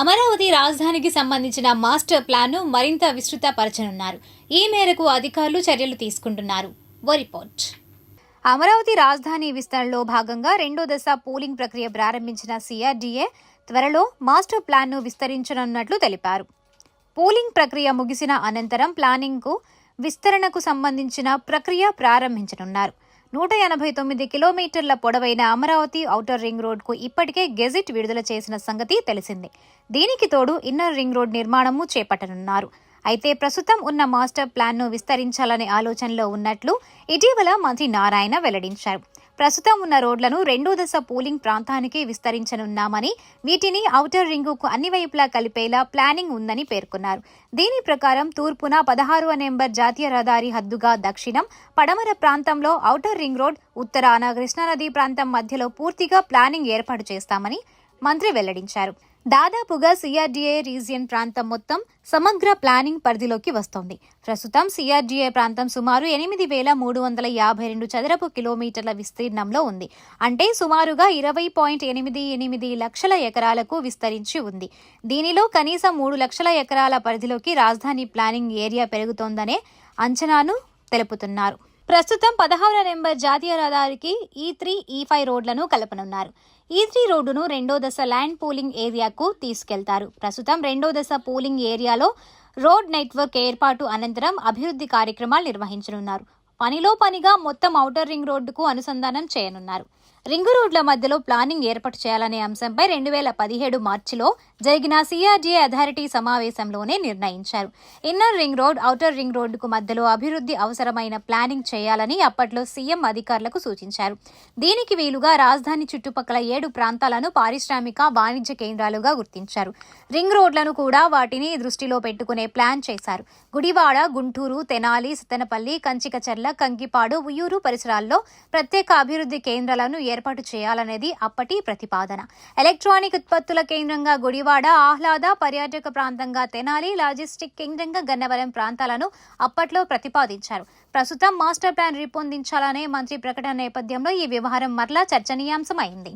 అమరావతి రాజధానికి సంబంధించిన మాస్టర్ ప్లాన్ను మరింత విస్తృతపరచనున్నారు. ఈ మేరకు అధికారులు చర్యలు తీసుకుంటున్నారు. ఓ రిపోర్ట్. అమరావతి రాజధాని విస్తరణలో భాగంగా రెండో దశ పోలింగ్ ప్రక్రియ ప్రారంభించిన సిఆర్డీఏ త్వరలో మాస్టర్ ప్లాన్ను విస్తరించనున్నట్లు తెలిపారు. పోలింగ్ ప్రక్రియ ముగిసిన అనంతరం ప్లానింగ్కు విస్తరణకు సంబంధించిన ప్రక్రియ ప్రారంభించనున్నారు. నూట ఎనభై తొమ్మిది కిలోమీటర్ల పొడవైన అమరావతి ఔటర్ రింగ్ రోడ్కు ఇప్పటికే గెజిట్ విడుదల చేసిన సంగతి తెలిసిందే. దీనికి తోడు ఇన్నర్ రింగ్ రోడ్ నిర్మాణము చేపట్టనున్నారు. అయితే ప్రస్తుతం ఉన్న మాస్టర్ ప్లాన్ను విస్తరించాలనే ఆలోచనలో ఉన్నట్లు ఇటీవల మంత్రి నారాయణ వెల్లడించారు. ప్రస్తుతం ఉన్న రోడ్లను రెండో దశ పోలింగ్ ప్రాంతానికి విస్తరించనున్నామని వీటిని ఔటర్ రింగుకు అన్ని వైపులా కలిపేలా ప్లానింగ్ ఉందని పేర్కొన్నారు. దీని ప్రకారం తూర్పున పదహారవ నెంబర్ జాతీయ రహదారి హద్దుగా దక్షిణం పడమర ప్రాంతంలో ఔటర్ రింగ్ రోడ్ ఉత్తరాన కృష్ణానది ప్రాంతం మధ్యలో పూర్తిగా ప్లానింగ్ ఏర్పాటు చేస్తామని మంత్రి వెల్లడించారు. దాదాపుగా సిఆర్డీఏ రీజియన్ ప్రాంతం మొత్తం సమగ్ర ప్లానింగ్ పరిధిలోకి వస్తోంది. ప్రస్తుతం సిఆర్డీఏ ప్రాంతం సుమారు ఎనిమిది వేల మూడు వందల యాభై రెండు చదరపు కిలోమీటర్ల విస్తీర్ణంలో ఉంది. అంటే సుమారుగా ఇరవై పాయింట్ ఎనిమిది ఎనిమిది లక్షల ఎకరాలకు విస్తరించి ఉంది. దీనిలో కనీసం మూడు లక్షల ఎకరాల పరిధిలోకి రాజధాని ప్లానింగ్ ఏరియా పెరుగుతోందనే అంచనాను తెలుపుతున్నారు. ప్రస్తుతం పదహారు నెంబర్ జాతీయ రహదారికి ఈ త్రీ ఈ ఫైవ్ రోడ్లను కలపనున్నారు. E ఈ త్రీ రోడ్డును రెండో దశ ల్యాండ్ పూలింగ్ ఏరియాకు తీసుకెళ్తారు. ప్రస్తుతం రెండో దశ పూలింగ్ ఏరియాలో రోడ్ నెట్వర్క్ ఏర్పాటు అనంతరం అభివృద్ధి కార్యక్రమాలు నిర్వహించనున్నారు. పనిలో పనిగా మొత్తం ఔటర్ రింగ్ రోడ్డుకు అనుసంధానం చేయనున్నారు. రింగు రోడ్ల మధ్యలో ప్లానింగ్ ఏర్పాటు చేయాలనే అంశంపై రెండు వేల పదిహేడు మార్చిలో జరిగిన సిఆర్జీఏ అథారిటీ సమావేశంలోనే నిర్ణయించారు. Inner ring road outer ring రోడ్డుకు మధ్యలో అభివృద్ధి అవసరమైన ప్లానింగ్ చేయాలని అప్పట్లో సీఎం అధికారులకు సూచించారు. దీనికి వీలుగా రాజధాని చుట్టుపక్కల ఏడు ప్రాంతాలను పారిశ్రామిక వాణిజ్య కేంద్రాలుగా గుర్తించారు. రింగ్ రోడ్లను కూడా వాటిని దృష్టిలో పెట్టుకునే ప్లాన్ చేశారు. గుడివాడ గుంటూరు తెనాలి సత్తెనపల్లి కంచికచర్ల కంకిపాడు ఉయ్యూరు పరిసరాల్లో ప్రత్యేక అభివృద్ధి కేంద్రాలను ఏర్పాటు చేయాలనేది అప్పటి ప్రతిపాదన. ఎలక్ట్రానిక్ ఉత్పత్తుల కేంద్రంగా గుడివాడ ఆహ్లాద పర్యాటక ప్రాంతంగా తెనాలి లాజిస్టిక్ కేంద్రంగా గన్నవరం ప్రాంతాలను అప్పట్లో ప్రతిపాదించారు. ప్రస్తుతం మాస్టర్ ప్లాన్ రూపొందించాలనే మంత్రి ప్రకటన నేపథ్యంలో ఈ వ్యవహారం మరలా చర్చనీయాంశమైంది.